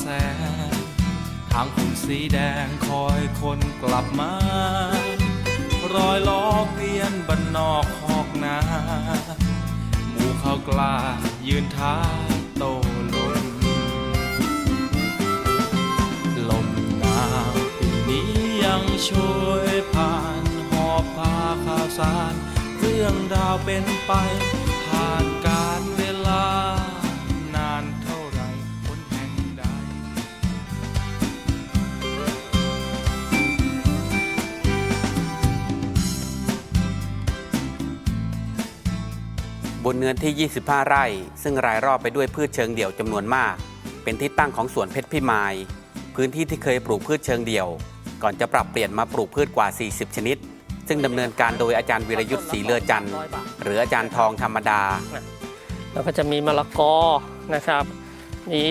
แสงทางคุณสีแดงคอยคนกลับมา รอยล้อเวียนบันนอกหอกนาหมู่เขากล้ายืนท้าโตลมลมหนาวปีนี้ยังช่วยผ่านหอบพาข่าวสาร เรื่องราวเป็นไปผ่านการเนเนื้อที่ 25 ไร่ ซึ่งรายรอบไปด้วยพืชเชิงเดี่ยวจำนวนมาก เป็นที่ตั้งของสวนเพชรพิมาย พื้นที่ที่เคยปลูกพืชเชิงเดี่ยว ก่อนจะปรับเปลี่ยนมาปลูกพืชกว่า 40 ชนิด ซึ่งดำเนินการโดยอาจารย์วิรยุทธ์ศรีเลือจันทร์หรืออาจารย์ทองธรรมดา แล้วก็จะมีมะละกอนะครับมี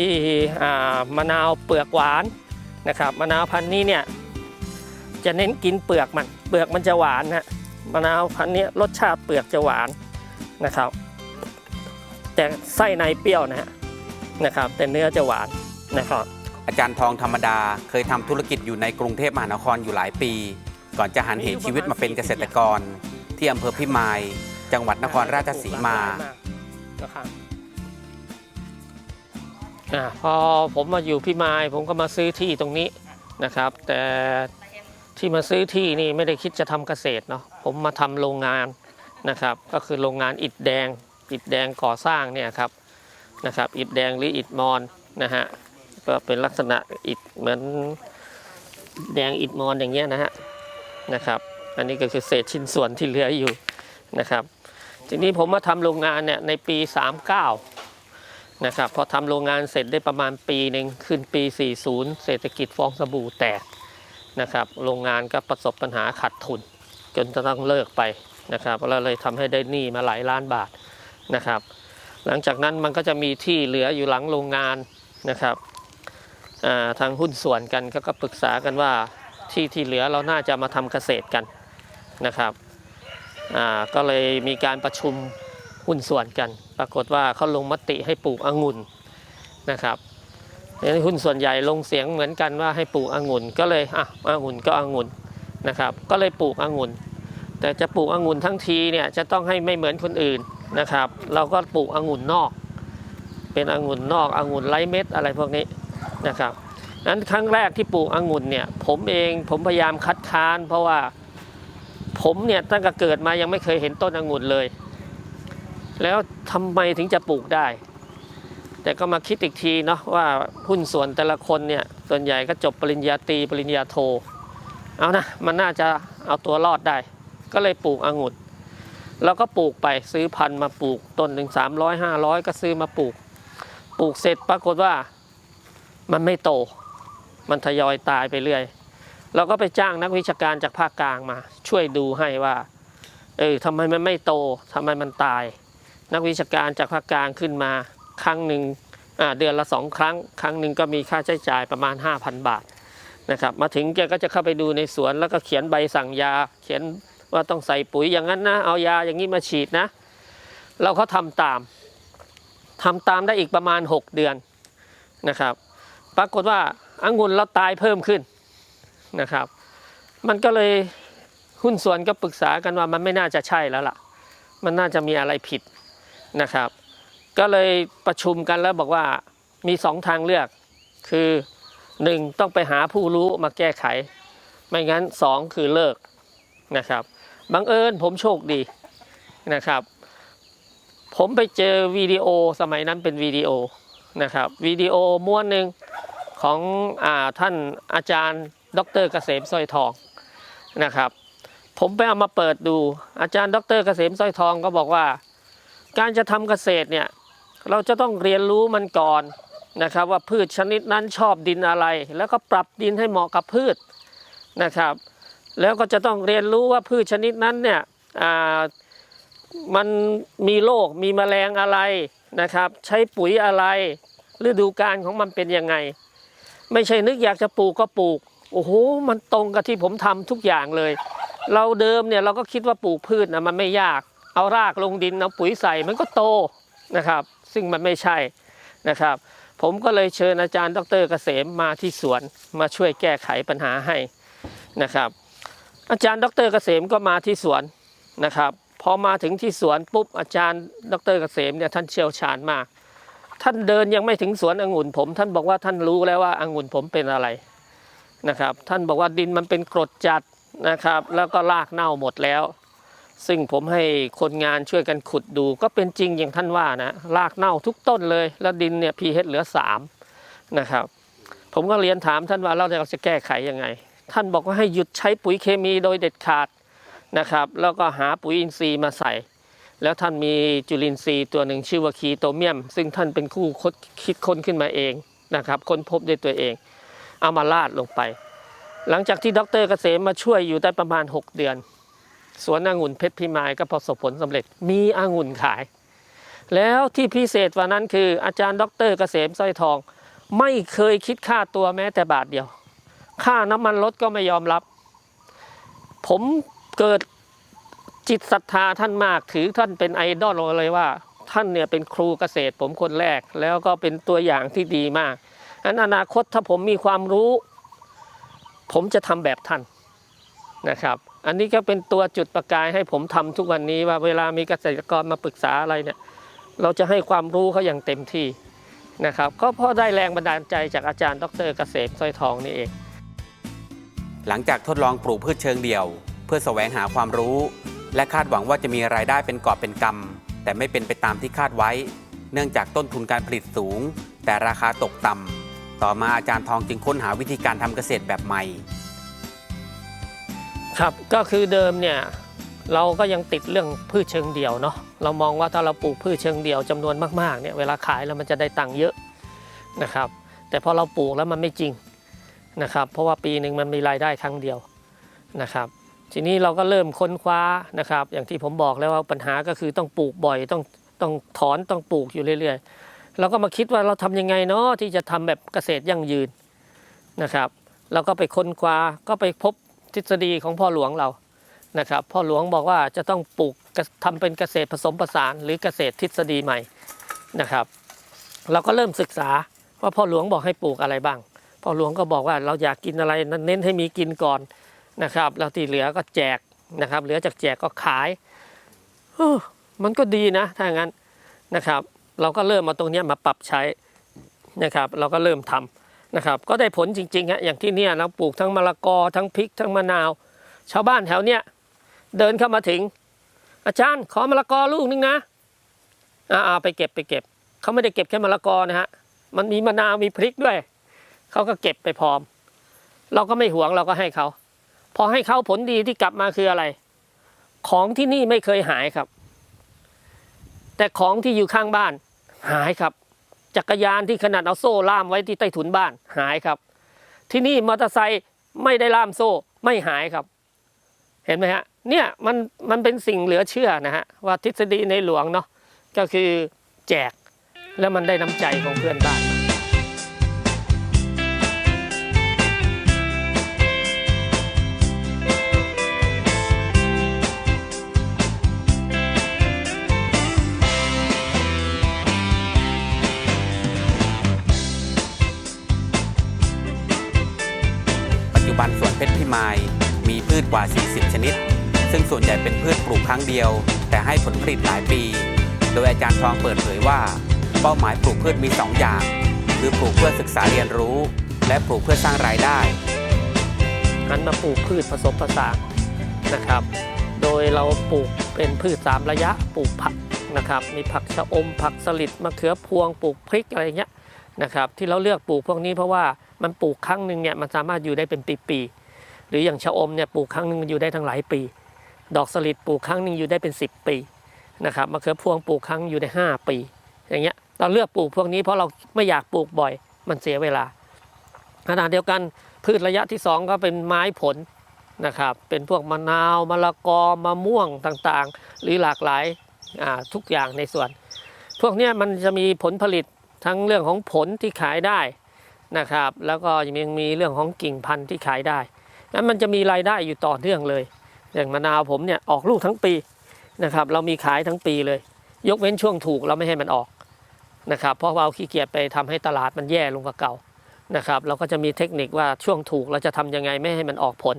อ่มะนาวเปลือกหวานนะครับมะนาวพันธุ์นี้เนี่ยจะเน้นกินเปลือกมัน เปลือกมันจะหวานฮะมะนาวพันธุ์นี้รสชาติเปลือกจะหวานนะครับ แต่ไส้ในเปรี้ยวนะฮะนะครับ แต่เนื้อจะหวานนะครับ อาจารย์ทองธรรมดาเคยทำธุรกิจอยู่ในกรุงเทพมหานครอยู่หลายปี ก่อนจะหันเหชีวิตมาเป็นเกษตรกร ที่อำเภอพิมาย จังหวัดนครราชสีมา นะครับอ่าพอผมมาอยู่พี่มายผมก็มาซื้อที่ตรงนี้นะครับ แต่ที่มาซื้อที่นี่ไม่ได้คิดจะทำเกษตรเนาะผมมาทำโรงงานนะครับ ก็คือโรงงานอิฐแดง อิฐแดงก่อสร้างเนี่ยครับนะครับอิฐแดงหรืออิฐมอนนะฮะก็เป็นลักษณะอิฐเหมือนแดงอิฐมอนอย่างเงี้ยนะฮะนะครับ อันนี้ก็คือเศษชิ้นส่วนที่เหลืออยู่นะครับทีนี้ผมมาทำโรงงานเนี่ยในปี 39นะครับพอทำโรงงานเสร็จได้ประมาณปีหนึ่งขึ้นปี 40 เศรษฐกิจฟองสบู่แตกนะครับโรงงานก็ประสบปัญหาขาดทุน จนจะต้องเลิกไปนะครับแล้วเลยทำให้ได้หนี้มาหลายล้านบาท นะครับ หลังจากนั้นมันก็จะมีที่เหลืออยู่หลังโรงงานนะครับทางหุ้นส่วนกันก็ก็ปรึกษากันว่าที่ที่เหลือเราน่าจะมาทำเกษตรกันนะครับก็เลยมีการประชุมหุ้นส่วนกัน ปรากฏว่าเขาลงมติให้ปลูกองุ่นนะครับในหุ้นส่วนใหญ่ลงเสียงเหมือนกันว่าให้ปลูกองุ่นก็เลยอะองุ่นก็องุ่นนะครับ ก็เลยปลูกองุ่น แต่จะปลูกองุ่นทั้งทีเนี่ยจะต้องให้ไม่เหมือนคนอื่น นะครับ เราก็ปลูกองุ่นนอก เป็นองุ่นนอกองุ่นไร้เม็ดอะไรพวกนี้นะครับนั้นครั้งแรกที่ปลูกองุ่นเนี่ยผมเองผมพยายามคัดค้าน เพราะว่าผมเนี่ยตั้งแต่เกิดมายังไม่เคยเห็นต้นองุ่นเลย แล้วทำไมถึงจะปลูกได้ แต่ก็มาคิดอีกทีเนาะว่าหุ้นส่วนแต่ละคนเนี่ยส่วนใหญ่ก็จบปริญญาตรีปริญญาโทเอานะมันน่าจะเอาตัวรอดได้ ก็เลยปลูกองุ่น แล้วก็ปลูกไปซื้อพันธุ์มาปลูกต้นหนึ่งสามร้อยห้าร้อยก็ซื้อมาปลูก ปลูกเสร็จปรากฏว่ามันไม่โต มันทยอยตายไปเรื่อย เราก็ไปจ้างนักวิชาการจากภาคกลางมา ช่วยดูให้ว่า เออทำไมมันไม่โตทำไมมันตาย นักวิชาการจากภาคกลางขึ้นมา ครั้งหนึ่งเดือนละสองครั้ง ครั้งหนึ่งก็มีค่าใช้จ่ายประมาณ 5,000 บาทนะครับ มาถึงแกก็จะเข้าไปดูในสวนแล้วก็เขียนใบสั่งยา เขียน ว่าต้องใส่ปุ๋ยอย่างนั้นนะเอายาอย่างนี้มาฉีดนะ เราก็ทำตามทำตามได้อีกประมาณ 6 เดือนนะครับ ปรากฏว่าองุ่นเราตายเพิ่มขึ้นนะครับ มันก็เลยหุ้นส่วนก็ปรึกษากันว่ามันไม่น่าจะใช่แล้วล่ะ มันน่าจะมีอะไรผิดนะครับ ก็เลยประชุมกันแล้วบอกว่ามีสองทางเลือก คือหนึ่งต้องไปหาผู้รู้มาแก้ไข ไม่งั้นสองคือเลิกนะครับ บังเอิญผมโชคดีนะครับ ผมไปเจอวิดีโอสมัยนั้นเป็นวิดีโอนะครับวิดีโอม้วนหนึ่งของอท่านอาจารย์ ดรเกษมสร้อยทองนะครับ ผมไปเอามาเปิดดูอาจารย์ ดรเกษมสร้อยทองก็บอกว่า การจะทำเกษตรเนี่ยเราจะต้องเรียนรู้มันก่อนนะครับว่าพืชชนิดนั้นชอบดินอะไร แล้วก็ปรับดินให้เหมาะกับพืชนะครับ แล้วก็จะต้องเรียนรู้ว่าพืชชนิดนั้นเนี่ยมันมีโรคมีแมลงอะไรนะครับ ใช้ปุ๋ยอะไรฤดูกาลของมันเป็นยังไง ไม่ใช่นึกอยากจะปลูกก็ปลูกโอ้โหมันตรงกับที่ผมทำทุกอย่างเลย เราเดิมเนี่ยเราก็คิดว่าปลูกพืชนะมันไม่ยาก เอารากลงดินเอาปุ๋ยใส่มันก็โตนะครับ ซึ่งมันไม่ใช่นะครับ ผมก็เลยเชิญอาจารย์ดรเกษมมาที่สวนมาช่วยแก้ไขปัญหาให้นะครับ อาจารย์ดรเกษมก็มาที่สวนนะครับพอมาถึงที่สวนปุ๊บอาจารย์ ดรเกษมเนี่ยท่านเชี่ยวชาญมาก ท่านเดินยังไม่ถึงสวนองุ่นผม ท่านบอกว่าท่านรู้แล้วว่าองุ่นผมเป็นอะไรนะครับ ท่านบอกว่าดินมันเป็นกรดจัดนะครับ แล้วก็รากเน่าหมดแล้ว ซึ่งผมให้คนงานช่วยกันขุดดูก็เป็นจริงอย่างท่านว่านะรากเน่าทุกต้นเลย แล้วดินเนี่ย pH เหลือ3นะครับผมก็เรียนถามท่านว่าเราจะแก้ไขยังไง ท่านบอกว่าให้หยุดใช้ปุ๋ยเคมีโดยเด็ดขาดนะครับ แล้วก็หาปุ๋ยอินทรีย์มาใส่ แล้วท่านมีจุลินทรีย์ตัวหนึ่งชื่อว่าคีโตเมียม ซึ่งท่านเป็นคู่คิดค้นขึ้นมาเองนะครับค้นพบด้วยตัวเอง เอามาลาดลงไป หลังจากที่ดรเกษมมาช่วยอยู่ได้ประมาณ 6 เดือน สวนองุ่นเพชรพิมายก็ประสบผลสำเร็จมีองุ่นขาย แล้วที่พิเศษกว่านั้นคืออาจารย์ดรเกษมสร้อยทอง ไม่เคยคิดค่าตัวแม้แต่บาทเดียว ค่าน้ำมันรถก็ไม่ยอมรับ ผมเกิดจิตศรัทธาท่านมากถือท่านเป็นไอดอลเลยว่า ท่านเนี่ยเป็นครูเกษตร ผมคนแรกแล้วก็เป็นตัวอย่างที่ดีมากอันอนาคตถ้าผมมีความรู้ ผมจะทำแบบท่านนะครับ อันนี้ก็เป็นตัวจุดประกายให้ผมทำทุกวันนี้ว่าเวลามีเกษตรกรมาปรึกษาอะไรเนี่ย เราจะให้ความรู้เขาอย่างเต็มที่นะครับ ก็เพราะได้แรงบันดาลใจจากอาจารย์ ดรเกษมสร้อยทองนี่เอง หลังจากทดลองปลูกพืชเชิงเดี่ยว เพื่อแสวงหาความรู้ และคาดหวังว่าจะมีรายได้เป็นกอบเป็นกำแต่ไม่เป็นไปตามที่คาดไว้ เนื่องจากต้นทุนการผลิตสูง แต่ราคาตกต่ำต่อมาอาจารย์ทองจึงค้นหาวิธีการทำเกษตรแบบใหม่ ครับก็คือเดิมเนี่ยเราก็ยังติดเรื่องพืชเชิงเดี่ยวเนาะเรามองว่าถ้าเราปลูกพืชเชิงเดี่ยวจำนวนมากๆเนี่ยเวลาขายแล้วมันจะได้ตังค์เยอะนะครับ แต่พอเราปลูกแล้วมันไม่จริง นะครับ เพราะว่าปีหนึ่งมันมีรายได้ครั้งเดียวนะครับ ทีนี้เราก็เริ่มค้นคว้านะครับ อย่างที่ผมบอกแล้วว่าปัญหาก็คือต้องปลูกบ่อยต้องต้องถอนต้องปลูกอยู่เรื่อยๆเราก็มาคิดว่าเราทำยังไงเนาะที่จะทำแบบเกษตรยั่งยืนนะครับเราก็ไปค้นคว้าก็ไปพบทฤษฎีของพ่อหลวงเรานะครับ พ่อหลวงบอกว่าจะต้องปลูกทำเป็นเกษตรผสมผสาน หรือเกษตรทฤษฎีใหม่นะครับ เราก็เริ่มศึกษาว่าพ่อหลวงบอกให้ปลูกอะไรบ้าง พ่อหลวงก็บอกว่าเราอยากกินอะไรนั้นเน้นให้มีกินก่อนนะครับ แล้วที่เหลือก็แจกนะครับ เหลือจากแจกก็ขายมันก็ดีนะถ้างั้นนะครับ เราก็เริ่มมาตรงนี้มาปรับใช้นะครับ เราก็เริ่มทำนะครับ ก็ได้ผลจริงๆฮะอย่างที่เนี่ยเราปลูกทั้งมะละกอทั้งพริกทั้งมะนาว ชาวบ้านแถวเนี้ยเดินเข้ามาถึง อาจารย์ขอมะละกอลูกนึงนะอ่าไปเก็บไปเก็บเขาไม่ได้เก็บแค่มะละกอนะฮะมันมีมะนาวมีพริกด้วย เขาก็เก็บไปพร้อม เราก็ไม่หวงเราก็ให้เขาพอให้เขาผลดีที่กลับมาคืออะไร ของที่นี่ไม่เคยหายครับ แต่ของที่อยู่ข้างบ้าน หายครับ จักรยานที่ขนาดเอาโซ่ล่ามไว้ที่ใต้ถุนบ้านหายครับ ที่นี่มอเตอร์ไซค์ไม่ได้ล่ามโซ่ไม่หายครับ เห็นไหมฮะเนี่ยมันมันเป็นสิ่งเหลือเชื่อนะฮะว่าทฤษฎีในหลวงเนาะก็คือแจกแล้วมันได้น้ำใจของเพื่อนบ้าน จุบันสวนเพชรพิมาย มีพืชกว่า 40 ชนิด ซึ่งส่วนใหญ่เป็นพืชปลูกครั้งเดียว แต่ให้ผลผลิตหลายปี โดยอาจารย์ทองเปิดเผยว่า เป้าหมายปลูกพืชมี 2 อย่าง คือปลูกเพื่อศึกษาเรียนรู้ และปลูกเพื่อสร้างรายได้หันมาปลูกพืชผสมผสานนะครับ โดยเราปลูกเป็นพืชสามระยะปลูกผักนะครับ มีผักชะอมผักสลิดมะเขือพวงปลูกพริกอะไรเงี้ยนะครับที่เราเลือกปลูกพวกนี้เพราะว่า มันปลูกครั้งหนึ่งเนี่ยมันสามารถอยู่ได้เป็นปีๆหรืออย่างชะอมเนี่ยปลูกครั้งหนึ่งมันอยู่ได้ทั้งหลายปี ดอกสลิดปลูกครั้งหนึ่งอยู่ได้เป็น 10 ปีนะครับมะเขือพวงปลูกครั้งอยู่ได้ 5 ปี อย่างเงี้ยเราเลือกปลูกพวกนี้เพราะเราไม่อยากปลูกบ่อย มันเสียเวลาขณะเดียวกันพืชระยะที่สองก็เป็นไม้ผลนะครับเป็นพวกมะนาวมะละกอมะม่วงต่างๆ หรือหลากหลายทุกอย่างในสวน พวกนี้มันจะมีผลผลิตทั้งเรื่องของผลที่ขายได้ นะครับ แล้วก็ยังมีเรื่องของกิ่งพันธุ์ที่ขายได้นั้นมันจะมีรายได้อยู่ต่อเนื่องเลย อย่างมะนาวผมเนี่ยออกลูกทั้งปีนะครับ เรามีขายทั้งปีเลย ยกเว้นช่วงถูกเราไม่ให้มันออกนะครับ เพราะเราขี้เกียจไปทำให้ตลาดมันแย่ลงกว่าเก่านะครับ เราก็จะมีเทคนิคว่าช่วงถูกเราจะทำยังไงไม่ให้มันออกผล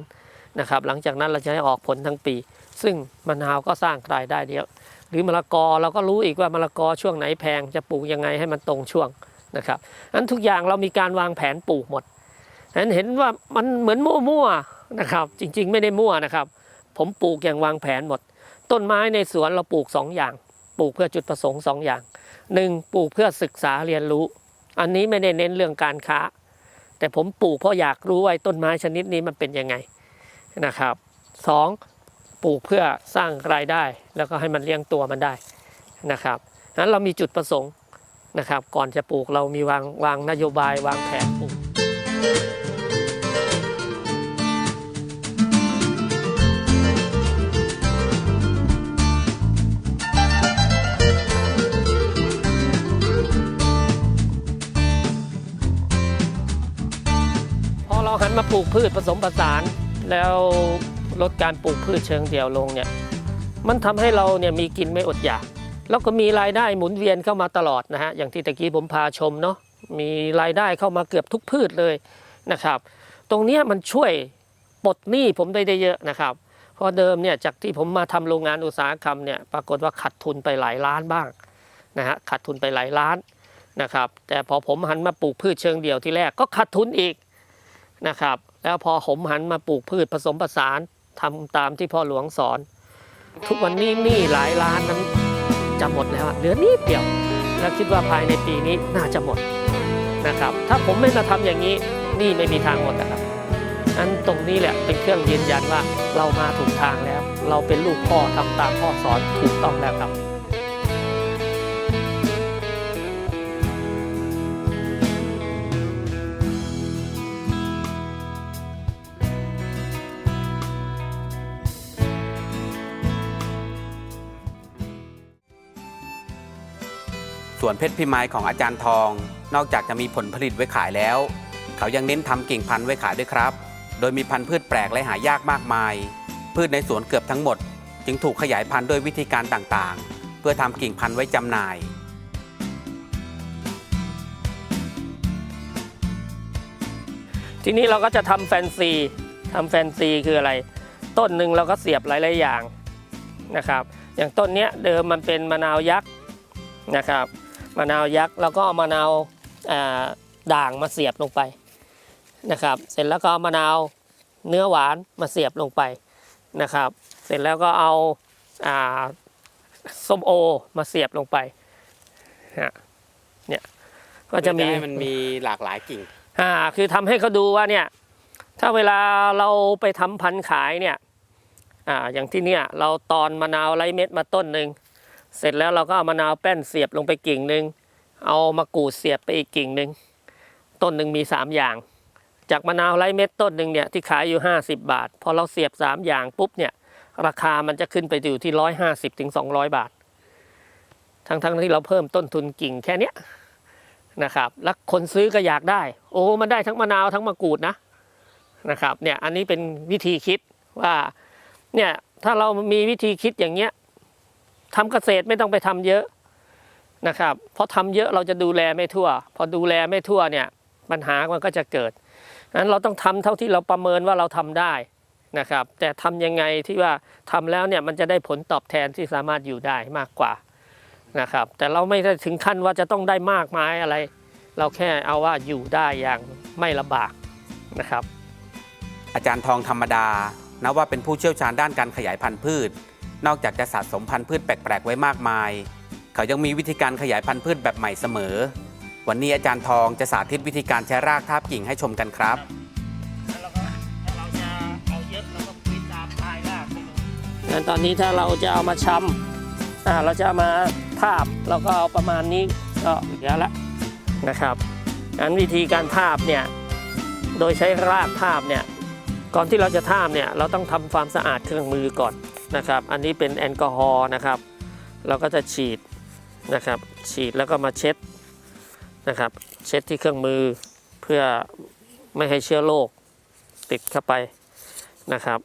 นะครับ หลังจากนั้นเราจะให้ออกผลทั้งปี ซึ่งมะนาวก็สร้างรายได้เดียวหรือมะละกอเราก็รู้อีกว่ามะละกอช่วงไหนแพงจะปลูกยังไงให้มันตรงช่วง นะครับนั้นทุกอย่างเรามีการวางแผนปลูกหมดนั้นเห็นว่ามันเหมือนมั่วๆนะครับ จริงๆ ไม่ได้มั่วนะครับ ผมปลูกอย่างวางแผนหมด ต้นไม้ในสวนเราปลูกสองอย่าง ปลูกเพื่อจุดประสงค์สองอย่างหนึ่งปลูกเพื่อศึกษาเรียนรู้ อันนี้ไม่ได้เน้นเรื่องการค้า แต่ผมปลูกเพราะอยากรู้ว่าต้นไม้ชนิดนี้มันเป็นยังไงนะครับสองปลูกเพื่อสร้างรายได้ แล้วก็ให้มันเลี้ยงตัวมันได้นะครับนั้นเรามีจุดประสงค์ นะครับ ก่อนจะปลูกเรามีวางวางนโยบายวางแผนปลูกพอเราหันมาปลูกพืชผสมผสาน แล้วลดการปลูกพืชเชิงเดี่ยวลงเนี่ยมันทำให้เราเนี่ยมีกินไม่อดอยาก แล้วก็มีรายได้หมุนเวียนเข้ามาตลอดนะฮะอย่างที่ตะกี้ผมพาชมเนาะมีรายได้เข้ามาเกือบทุกพืชเลยนะครับ ตรงนี้มันช่วยปลดหนี้ผมได้ได้เยอะนะครับเพราะเดิมเนี่ยจากที่ผมมาทำโรงงานอุตสาหกรรมเนี่ยปรากฏว่าขาดทุนไปหลายล้านบ้างนะฮะขาดทุนไปหลายล้านนะครับ แต่พอผมหันมาปลูกพืชเชิงเดี่ยวที่แรกก็ขาดทุนอีกนะครับ แล้วพอผมหันมาปลูกพืชผสมผสานทำตามที่พ่อหลวงสอน ทุกวันนี้หนี้หลายล้านนั้น จะหมดแล้วเหลือนิดเดียว แล้วคิดว่าภายในปีนี้น่าจะหมดนะครับ ถ้าผมไม่มาทำอย่างนี้นี่ไม่มีทางหมดนะครับอันตรงนี้แหละเป็นเครื่องยืนยันว่าเรามาถูกทางแล้ว เราเป็นลูกพ่อทำตามพ่อสอนถูกต้องแล้วครับ วนเพชรพิมายของอาจารย์ทอง นอกจากจะมีผลผลิตไว้ขายแล้ว เขายังเน้นทำกิ่งพันธุ์ไว้ขายด้วยครับ โดยมีพันธุ์พืชแปลกและหายากมากมาย พืชในสวนเกือบทั้งหมด จึงถูกขยายพันธุ์ด้วยวิธีการต่างๆ เพื่อทำกิ่งพันธุ์ไว้จำหน่ายทีนี้เราก็จะทำแฟนซีทำแฟนซีคืออะไร ต้นหนึ่งเราก็เสียบหลายๆอย่างนะครับ อย่างต้นเนี้ยเดิมมันเป็นมะนาวยักษ์นะครับ มะนาวยักษ์แล้วก็เอามะนาวอ่าด่างมาเสียบลงไปนะครับ เสร็จแล้วก็เอามะนาวเนื้อหวานมาเสียบลงไปนะครับ เสร็จแล้วก็เอาอ่าส้มโอมาเสียบลงไปฮะเนี่ยก็จะมีให้มันมีหลากหลายกิ่งอ่าคือทำให้เขาดูว่าเนี่ยถ้าเวลาเราไปทำพันธุ์ขายเนี่ยอ่าอย่างที่เนี่ยเราตอนมะนาวไร้เม็ดมาต้นหนึ่ง เสร็จแล้วเราก็เอามะนาวแป้นเสียบลงไปกิ่งหนึ่งเอามะกรูดเสียบไปอีกกิ่งหนึ่งต้นหนึ่งมี 3 อย่าง จากมะนาวไร้เม็ดต้นหนึ่งเนี่ยที่ขายอยู่ 50 บาท พอเราเสียบ 3 อย่างปุ๊บเนี่ยราคามันจะขึ้นไปอยู่ที่ 150ถึง200 บาท ทั้งทั้งๆที่เราเพิ่มต้นทุนกิ่งแค่นี้นะครับแล้วคนซื้อก็อยากได้ โอ้มันได้ทั้งมะนาวทั้งมะกรูดนะนะครับเนี่ยอันนี้เป็นวิธีคิดว่าเนี่ยถ้าเรามีวิธีคิดอย่างเงี้ย ทำเกษตรไม่ต้องไปทำเยอะนะครับ เพราะทำเยอะเราจะดูแลไม่ทั่ว พอดูแลไม่ทั่วเนี่ยปัญหามันก็จะเกิดนั้นเราต้องทำเท่าที่เราประเมินว่าเราทำได้นะครับ แต่ทำยังไงที่ว่าทำแล้วเนี่ยมันจะได้ผลตอบแทนที่สามารถอยู่ได้มากกว่านะครับ แต่เราไม่ได้ถึงขั้นว่าจะต้องได้มากมายอะไร เราแค่เอาว่าอยู่ได้อย่างไม่ลำบากนะครับ อาจารย์ทองธรรมดานับว่าเป็นผู้เชี่ยวชาญด้านการขยายพันธุ์พืช นอกจากจะสะสมพันธุ์พืชแปลกๆ ไว้มากมาย เขายังมีวิธีการขยายพันธุ์พืชแบบใหม่เสมอ วันนี้อาจารย์ทองจะสาธิตวิธีการใช้รากทาบกิ่งให้ชมกันครับตามปลายรากไปเลยงั้นตอนนี้ถ้าเราจะเอามาชำอ่าเราจะามาทาบเราก็เอาประมาณนี้ก็เหลือละนะครับงั้นวิธีการทาบเนี่ยโดยใช้รากทาบเนี่ยก่อนที่เราจะทาบเนี่ยเราต้องทำความสะอาดเครื่องมือก่อน นะครับ อันนี้เป็นแอลกอฮอล์นะครับ เราก็จะฉีดนะครับ ฉีดแล้วก็มาเช็ดนะครับ เช็ดที่เครื่องมือเพื่อไม่ให้เชื้อโรคติดเข้าไปนะครับ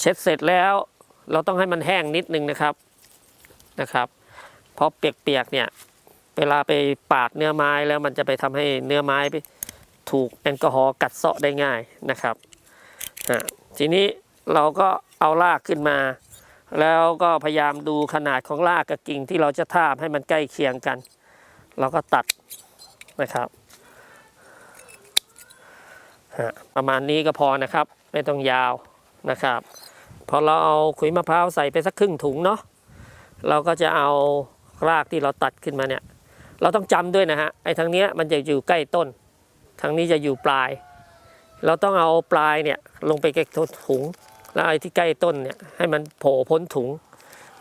เช็ดเสร็จแล้วเราต้องให้มันแห้งนิดนึงนะครับนะครับเพราะเปียกๆเนี่ยเวลาไปปาดเนื้อไม้แล้วมันจะไปทำให้เนื้อไม้ไปถูกแอลกอฮอล์กัดเซาะได้ง่ายนะครับฮะทีนี้เราก็ เอารากขึ้นมา แล้วก็พยายามดูขนาดของรากกับกิ่งที่เราจะทาบให้มันใกล้เคียงกัน เราก็ตัดนะครับประมาณนี้ก็พอนะครับ ไม่ต้องยาวนะครับ พอเราเอาขุยมะพร้าวใส่ไปสักครึ่งถุงเนาะเราก็จะเอารากที่เราตัดขึ้นมาเนี่ย เราต้องจำด้วยนะฮะไอ้ทางเนี้ยมันจะอยู่ใกล้ต้นทางนี้จะอยู่ปลาย เราต้องเอาปลายเนี่ยลงไปใกล้ถุง แล้วไอ้ที่ใกล้ต้นเนี่ยให้มันโผล่พ้นถุง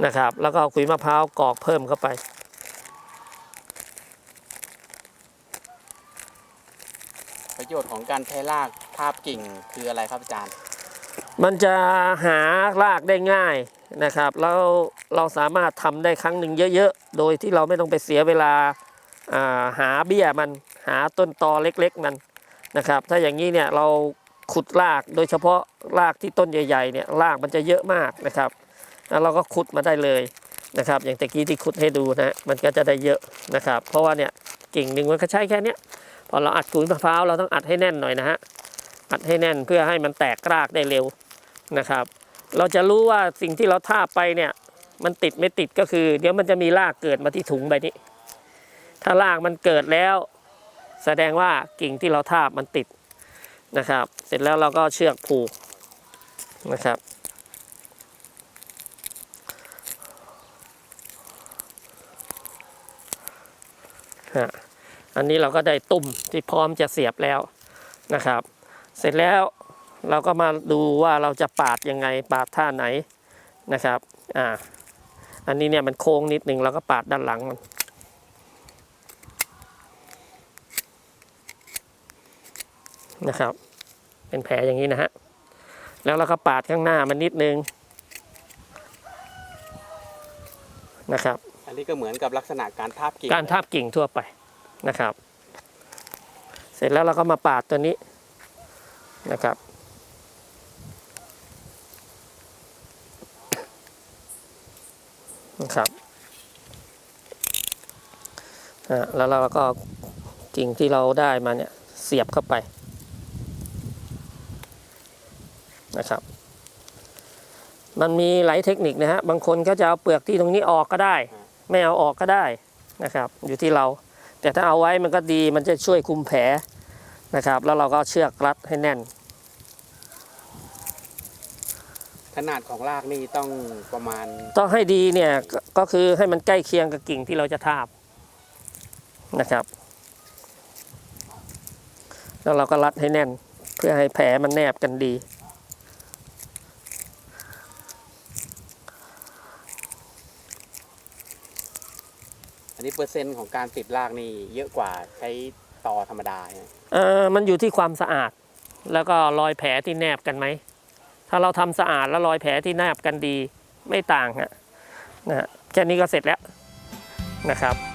นะครับ แล้วก็เอาขุยมะพร้าวกรอกเพิ่มเข้าไป ประโยชน์ของการใช้รากทาบกิ่งคืออะไรครับอาจารย์ มันจะหารากได้ง่ายนะครับ แล้วเราสามารถทำได้ครั้งหนึ่งเยอะ ๆ โดยที่เราไม่ต้องไปเสียเวลาอ่าหาเบี้ยมันหาต้นตอเล็ก ๆ มันนะครับ ถ้าอย่างนี้เนี่ยเรา ขุดรากโดยเฉพาะรากที่ต้นใหญ่ๆเนี่ยรากมันจะเยอะมากนะครับ แล้วเราก็ขุดมาได้เลยนะครับ อย่างตะกี้ที่ขุดให้ดูนะมันก็จะได้เยอะนะครับ เพราะว่าเนี่ยกิ่งหนึ่งมันก็ใช้แค่นี้พอเราอัดขุยมะพร้าวเราต้องอัดให้แน่นหน่อยนะฮะอัดให้แน่นเพื่อให้มันแตกรากได้เร็วนะครับ เราจะรู้ว่าสิ่งที่เราทาบไปเนี่ยมันติดไม่ติดก็คือ เดี๋ยวมันจะมีรากเกิดมาที่ถุงใบนี้ ถ้ารากมันเกิดแล้ว แสดงว่ากิ่งที่เราทาบมันติด นะครับ เสร็จแล้วเราก็เชือกผูกนะครับอันนี้เราก็ได้ตุ่มที่พร้อมจะเสียบแล้วนะครับ เสร็จแล้วเราก็มาดูว่าเราจะปาดยังไงปาดท่าไหนนะครับอ่าอันนี้เนี่ยมันโค้งนิดหนึ่งเราก็ปาดด้านหลังมัน นะครับ เป็นแผลอย่างนี้นะฮะแล้วเราก็ปาดข้างหน้ามันนิดนึงนะครับ อันนี้ก็เหมือนกับลักษณะการทาบกิ่งการทาบกิ่งทั่วไปนะครับ เสร็จแล้วเราก็มาปาดตัวนี้นะครับ นะครับอ่าแล้วเราก็กิ่งที่เราได้มาเนี่ยเสียบเข้าไป นะครับ มันมีหลายเทคนิคนะฮะบางคนก็จะเอาเปลือกที่ตรงนี้ออกก็ได้ ไม่เอาออกก็ได้นะครับ อยู่ที่เรา แต่ถ้าเอาไว้มันก็ดีมันจะช่วยคุมแผลนะครับ แล้วเราก็เชือกรัดให้แน่น ขนาดของรากนี่ต้องประมาณ ต้องให้ดีเนี่ยก็ก็คือให้มันใกล้เคียงกับกิ่งที่เราจะทาบนะครับ แล้วเราก็รัดให้แน่น เพื่อให้แผลมันแนบกันดี นนี้เปอร์เซ็นต์ของการติดรากนี่เยอะกว่าใช้ตอธรรมดาเนี่ยเออมันอยู่ที่ความสะอาด แล้วก็รอยแผลที่แนบกันไหม ถ้าเราทำสะอาดแล้วรอยแผลที่แนบกันดีไม่ต่างฮะนะฮะแค่นี้ก็เสร็จแล้วนะครับ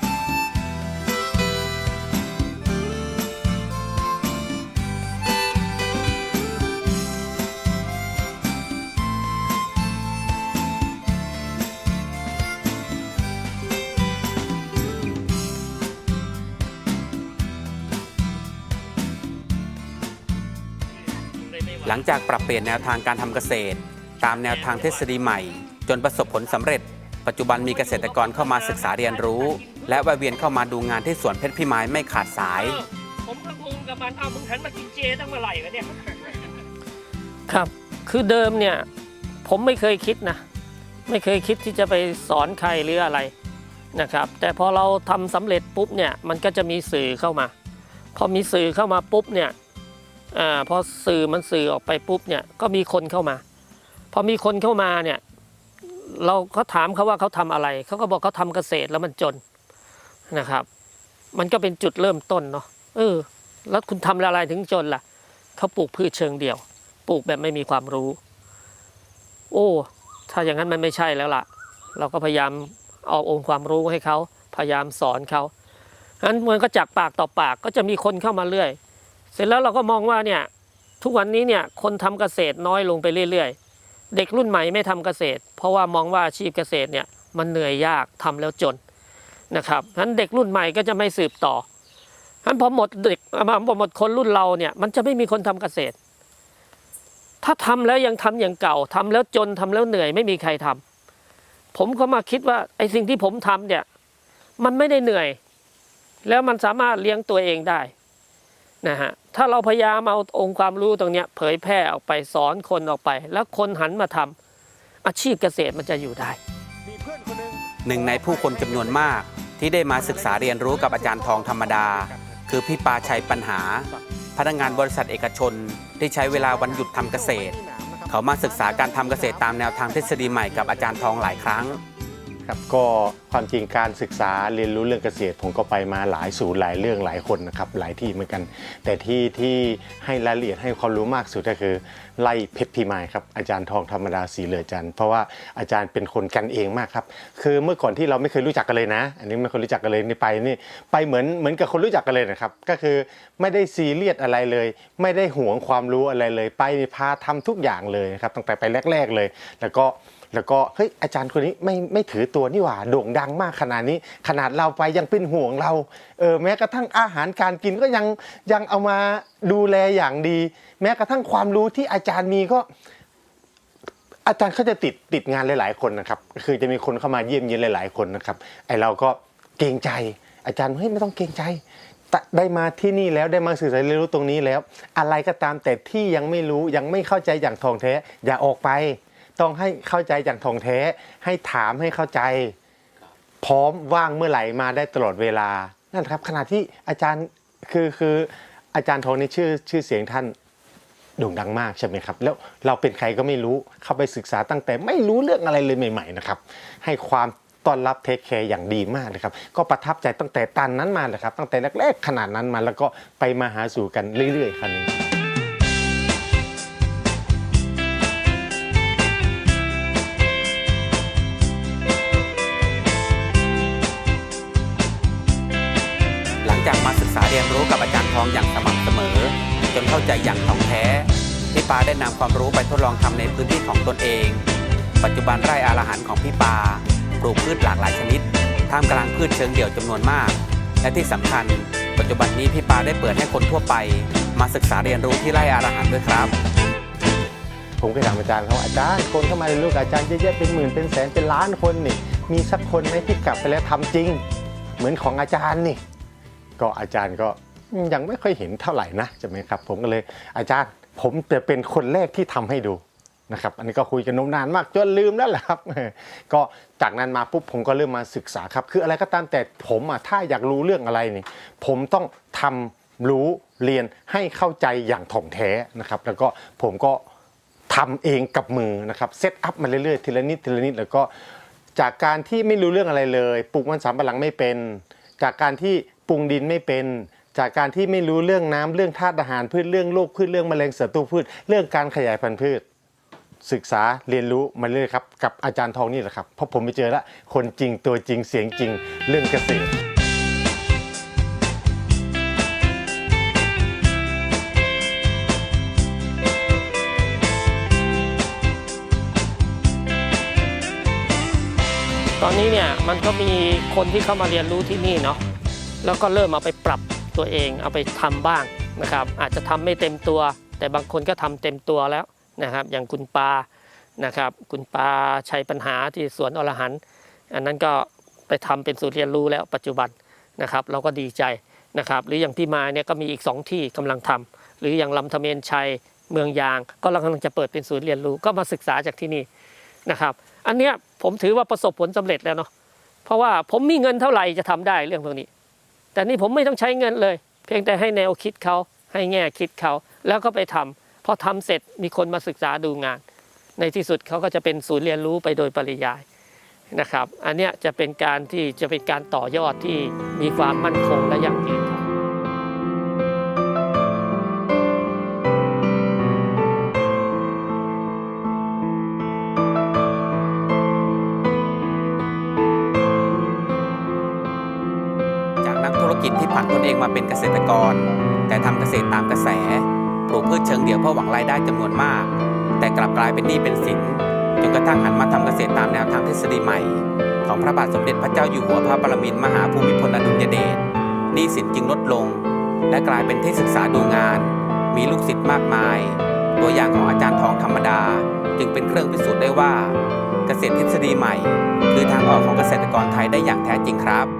หลังจากปรับเปลี่ยนแนวทางการทำเกษตร ตามแนวทางทฤษฎีใหม่ จนประสบผลสำเร็จ ปัจจุบันมีเกษตรกรเข้ามาศึกษาเรียนรู้ และแวะเวียนเข้ามาดูงานที่สวนเพชรพิมายไม่ขาดสาย ผมก็งงกับมันเอามึงหันมากินเจตั้งเมื่อไหร่วะเนี่ย ครับ คือเดิมเนี่ยผมไม่เคยคิดนะ ไม่เคยคิดที่จะไปสอนใครหรืออะไรนะครับ แต่พอเราทำสำเร็จปุ๊บเนี่ยมันก็จะมีสื่อเข้ามา พอมีสื่อเข้ามาปุ๊บเนี่ย อ่าพอสื่อมันสื่อออกไปปุ๊บเนี่ยก็มีคนเข้ามา พอมีคนเข้ามาเนี่ยเราเขาถามเขาว่าเขาทำอะไร เขาก็บอกเขาทำเกษตรแล้วมันจนนะครับ มันก็เป็นจุดเริ่มต้นเนาะเออ แล้วคุณทำอะไรถึงจนล่ะเขาปลูกพืชเชิงเดี่ยว ปลูกแบบไม่มีความรู้ โอ้ ถ้าอย่างนั้นมันไม่ใช่แล้วล่ะ เราก็พยายามเอาองค์ความรู้ให้เขาพยายามสอนเขางั้นมันก็จากปากต่อปากก็จะมีคนเข้ามาเรื่อย เสร็จแล้วเราก็มองว่าเนี่ยทุกวันนี้เนี่ยคนทำเกษตรน้อยลงไปเรื่อยๆ เด็กรุ่นใหม่ไม่ทำเกษตร เพราะว่ามองว่าอาชีพเกษตรเนี่ยมันเหนื่อยยากทำแล้วจนนะครับฉะนั้นเด็กรุ่นใหม่ก็จะไม่สืบต่อฉะนั้นพอหมดเด็กพอหมดคนรุ่นเราเนี่ยมันจะไม่มีคนทำเกษตร ถ้าทำแล้วยังทำอย่างเก่าทำแล้วจนทำแล้วเหนื่อยไม่มีใครทำผมก็มาคิดว่าไอ้สิ่งที่ผมทำเนี่ยมันไม่ได้เหนื่อย แล้วมันสามารถเลี้ยงตัวเองได้ นะฮะถ้าเราพยายามเอาองค์ความรู้ตรงนี้เผยแพร่ออกไปสอนคนออกไป แล้วคนหันมาทำอาชีพเกษตรมันจะอยู่ได้หนึ่งในผู้คนจำนวนมากที่ได้มาศึกษาเรียนรู้กับอาจารย์ทองธรรมดา คือพี่ปาชัยปัญหา พนักงานบริษัทเอกชน ที่ใช้เวลาวันหยุดทำเกษตร เขามาศึกษาการทำเกษตรตามแนวทางทฤษฎีใหม่กับอาจารย์ทองหลายครั้ง ครับก็ความจริงการศึกษาเรียนรู้เรื่องเกษตร ผมก็ไปมาหลายศูนย์หลายเรื่องหลายคนนะครับหลายที่เหมือนกัน แต่ที่ที่ให้รายละเอียดให้ความรู้มากสุดก็คือไล่เพชรพิมายครับอาจารย์ทองธรรมดาสีเหลือจันทร์เพราะว่าอาจารย์เป็นคนกันเองมากครับคือเมื่อก่อนที่เราไม่เคยรู้จักกันเลยนะ อันนี้ไม่เคยรู้จักกันเลยนี่ไปนี่ไปเหมือนเหมือนกับคนรู้จักกันเลยนะครับก็คือไม่ได้ซีเรียสอะไรเลย ไม่ได้หวงความรู้อะไรเลย ไปพาทำทุกอย่างเลยนะครับตั้งแต่ไปแรก ๆเลย แล้วก็ แล้วก็เฮ้ยอาจารย์คนนี้ไม่ไม่ถือตัวนี่หว่าโด่งดังมากขนาดนี้ ขนาดเราไปยังเป็นห่วงเราเออแม้กระทั่งอาหารการกินก็ยังยังเอามาดูแลอย่างดี แม้กระทั่งความรู้ที่อาจารย์มีก็อาจารย์เขาจะติดติดงานหลาย ๆ คนนะครับ คือจะมีคนเข้ามาเยี่ยมเยียนหลาย ๆ คนนะครับ ไอเราก็เกรงใจ อาจารย์เฮ้ยไม่ต้องเกรงใจ ได้มาที่นี่แล้วได้มาสื่อสารเรียนรู้ตรงนี้แล้ว อะไรก็ตามแต่ที่ยังไม่รู้ยังไม่เข้าใจอย่างทองแท้อย่าออกไป ต้องให้เข้าใจอย่างทองแท้ ให้ถามให้เข้าใจ พร้อมว่างเมื่อไหร่มาได้ตลอดเวลานั่นครับขณะที่อาจารย์คือคืออาจารย์ทองนี่ชื่อชื่อเสียงท่านโด่งดังมากใช่ไหมครับ แล้วเราเป็นใครก็ไม่รู้เข้าไปศึกษาตั้งแต่ไม่รู้เรื่องอะไรเลยใหม่ ๆ นะครับ ให้ความต้อนรับเทคแคร์อย่างดีมากเลยครับ ก็ประทับใจตั้งแต่ตันนั้นมาเลยครับ ตั้งแต่แรกๆขนาดนั้นมาแล้วก็ไปมาหาสู่กันเรื่อยๆครับนี้ ทองอย่างสม่ำเสมอ จนเข้าใจอย่างท่องแท้พี่ปาได้นำความรู้ไปทดลองทำในพื้นที่ของตนเอง ปัจจุบันไร่อาหารของพี่ปาปลูกพืชหลากหลายชนิดท่ามกลางพืชเชิงเดี่ยวจำนวนมาก และที่สำคัญ ปัจจุบันนี้พี่ปาได้เปิดให้คนทั่วไป มาศึกษาเรียนรู้ที่ไร่อาหารด้วยครับ ผมเคยถามอาจารย์เขาว่าอาจารย์คนเข้ามาเรียนรู้กับอาจารย์เยอะๆเป็นหมื่นเป็นแสนเป็นล้านคนนี่มีสักคนไหมที่กลับไปแล้วทำจริง เหมือนของอาจารย์นี่ ก็อาจารย์ก็ ยังไม่ค่อยเห็นเท่าไหร่นะใช่ไหมครับ ผมก็เลยอาจารย์ผมจะเป็นคนแรกที่ทำให้ดูนะครับอันนี้ก็คุยกันนมนานมากจนลืมแล้วแหละครับ ก็จากนั้นมาปุ๊บผมก็เริ่มมาศึกษาครับ คืออะไรก็ตามแต่ผมอะถ้าอยากรู้เรื่องอะไรนี่ ผมต้องทำรู้เรียนให้เข้าใจอย่างถ่องแท้นะครับ แล้วก็ผมก็ทำเองกับมือนะครับเซตอัพมาเรื่อยๆทีละนิดทีละนิดแล้วก็จากการที่ไม่รู้เรื่องอะไรเลยปลูกมันสำปะหลังไม่เป็น จากการที่ปรุงดินไม่เป็น จากการที่ไม่รู้เรื่องน้ำเรื่องธาตุอาหารพืชเรื่องโรคพืชเรื่องแมลงศัตรูพืช เรื่องการขยายพันธุ์พืช ศึกษาเรียนรู้มาเรื่อยครับ กับอาจารย์ทองนี่แหละครับเพราะผมไปเจอแล้วคนจริงตัวจริงเสียงจริง เรื่องเกษตรตอนนี้เนี่ยมันก็มีคนที่เข้ามาเรียนรู้ที่นี่เนาะแล้วก็เริ่มเอาไปปรับ ตัวเองเอาไปทำบ้างนะครับ อาจจะทำไม่เต็มตัว แต่บางคนก็ทำเต็มตัวแล้วนะครับ อย่างคุณปานะครับคุณปาชัยปัญหาที่สวนอรหันต์อันนั้นก็ไปทำเป็นศูนย์เรียนรู้แล้วปัจจุบันนะครับ เราก็ดีใจนะครับ หรืออย่างพี่มาเนี่ยก็มีอีกสองที่กำลังทำหรืออย่างลำธเมนชัยเมืองยาง ก็กำลังจะเปิดเป็นศูนย์เรียนรู้ก็มาศึกษาจากที่นี่นะครับ อันเนี้ยผมถือว่าประสบผลสำเร็จแล้วเนาะเพราะว่าผมมีเงินเท่าไหร่จะทำได้เรื่องพวกนี้ แต่นี่ผมไม่ต้องใช้เงินเลย เพียงแต่ให้แนวคิดเขาให้แง่คิดเขาแล้วก็ไปทำพอทำเสร็จมีคนมาศึกษาดูงาน ในที่สุดเขาก็จะเป็นศูนย์เรียนรู้ไปโดยปริยายนะครับ อันเนี้ยจะเป็นการที่จะเป็นการต่อยอดที่มีความมั่นคงและยั่งยืน นตนเองมาเป็นเกษตรกร แต่ทำเกษตรตามกระแส ปลูกพืชเชิงเดี่ยวเพื่อหวังรายได้จำนวนมาก แต่กลับกลายเป็นหนี้เป็นสินจนกระทั่งหันมาทำเกษตรตามแนวทางทฤษฎีใหม่ ของพระบาทสมเด็จพระเจ้าอยู่หัวพระปรมินทรมหาภูมิพลอดุลยเดชหนี้สินจึงลดลง และกลายเป็นที่ศึกษาดูงาน มีลูกศิษย์มากมาย ตัวอย่างของอาจารย์ทองธรรมดา จึงเป็นเครื่องพิสูจน์ได้ว่า เกษตรทฤษฎีใหม่ คือทางออกของเกษตรกรไทยได้อย่างแท้จริงครับ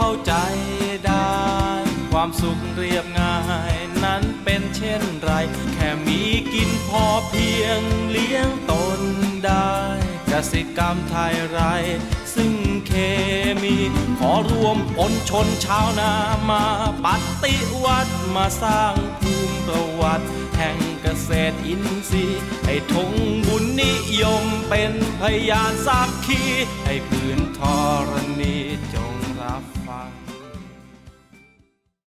เข้าใจได้ ความสุขเรียบง่ายนั้นเป็นเช่นไร แค่มีกินพอเพียงเลี้ยงตนได้กสิกรรมไทยไร ซึ่งเคมี ขอรวมปนชนชาวนามาปฏิวัติมาสร้างภูมิประวัติ แห่งเกษตรอินทรีย์ ให้ทงบุญนิยมเป็นพยานสักขี ให้พื้นธรณีจงรับ